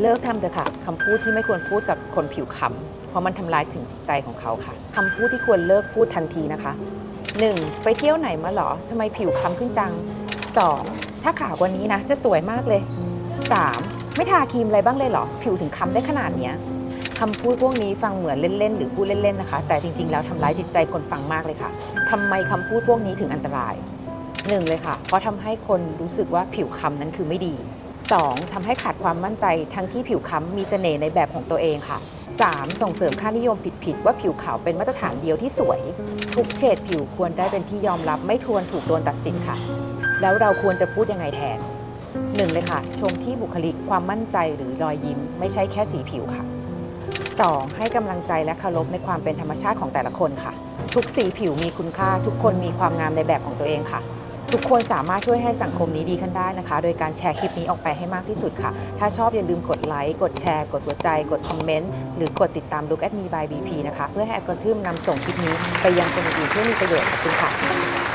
เลิกทำเถอะค่ะคำพูดที่ไม่ควรพูดกับคนผิวคล้ำเพราะมันทำลายถึงจิตใจของเขาค่ะคำพูดที่ควรเลิกพูดทันทีนะคะ 1. ไปเที่ยวไหนมาหรอทำไมผิวคล้ำขึ้นจัง 2. ถ้าขาวกว่านี้นะ จะสวยมากเลย 3. ไม่ทาครีมอะไรบ้างเลยเหรอ ผิวถึงคล้ำได้ขนาดเนี้ยคำพูดพวกนี้ฟังเหมือนเล่นๆ หรือพูดเล่นๆนะคะ แต่จริงๆ แล้วทำร้ายจิตใจคนฟังมากเลยค่ะทำไมคำพูดพวกนี้ถึงอันตรายหนึ่งเลยค่ะ เพราะทำให้คนรู้สึกว่าผิวคล้ำนั้นคือไม่ดี 2. ทำให้ขาดความมั่นใจทั้งที่ผิวคล้ำมีเสน่ห์ในแบบของตัวเองค่ะ 3. ส่งเสริมค่านิยมผิดๆว่าผิวขาวเป็นมาตรฐานเดียวที่สวย ทุกเฉดผิวควรได้เป็นที่ยอมรับไม่ทวนถูกโดนตัดสินค่ะ แล้วเราควรจะพูดยังไงแทนหนึ่งเลยค่ะ ชมที่บุคลิกความมั่นใจหรือรอยยิ้ม ไม่ใช่แค่สีผิวค่ะ 2. ให้กำลังใจและเคารพในความเป็นธรรมชาติของแต่ละคนค่ะ ทุกสีผิวมีคุณค่าทุกคนมีความงามในแบบของตัวเองค่ะ ทุกคนสามารถช่วยให้สังคมนี้ดีขึ้นได้นะคะ โดยการแชร์คลิปนี้ออกไปให้มากที่สุดค่ะ ถ้าชอบอย่าลืมกดไลค์ กดแชร์ กดหัวใจ กดคอมเมนต์ หรือกดติดตาม Look at me by BP นะคะ เพื่อให้อัลกอริทึมนำส่งคลิปนี้ไปยังคนอื่นๆที่มีประโยชน์ขอบคุณค่ะ